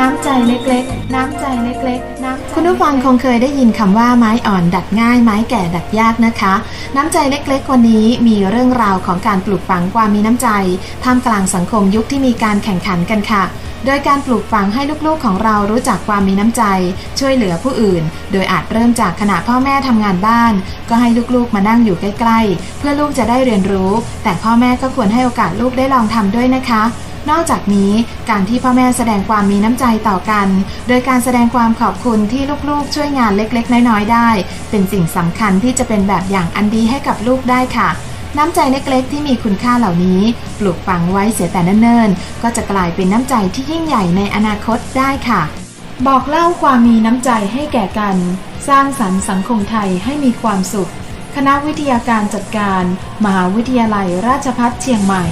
น้ำใจเล็กๆ น้ำใจเล็กๆ น้ำใจคุณผู้ฟังคงเคยได้ยินคำว่าไม้อ่อนดัดง่าย ไม้แก่ดัดยากนะคะ น้ำใจเล็กๆ วันนี้มีเรื่องราวของการปลูกฝังความมีน้ำใจ ท่ามกลางสังคมยุคที่มีการแข่งขันกันค่ะ โดยการปลูกฝังให้ลูกๆของเรารู้จักความมีน้ำใจ ช่วยเหลือผู้อื่น โดยอาจเริ่มจากขณะพ่อแม่ทำงานบ้าน ก็ให้ลูกๆมานั่งอยู่ใกล้ๆ เพื่อลูกจะได้เรียนรู้ แต่พ่อแม่ก็ควรให้โอกาสลูกได้ลองทำด้วยนะคะ นอกจากนี้การที่พ่อแม่แสดงความมีน้ำใจต่อกัน โดยการแสดงความขอบคุณที่ลูกๆ ช่วยงานเล็กๆ น้อยๆ ได้ เป็นสิ่งสำคัญที่จะเป็นแบบอย่างอันดีให้กับลูกได้ค่ะน้ำใจเล็กๆ ที่มีคุณค่าเหล่านี้ ปลูกฝังไว้เสียแต่เนิ่นๆ ก็จะกลายเป็นน้ำใจที่ยิ่งใหญ่ในอนาคตได้ค่ะ บอกเล่าความมีน้ำใจให้แก่กัน สร้างสรรค์สังคมไทยให้มีความสุข คณะวิทยาการจัดการ มหาวิทยาลัยราชภัฏเชียงใหม่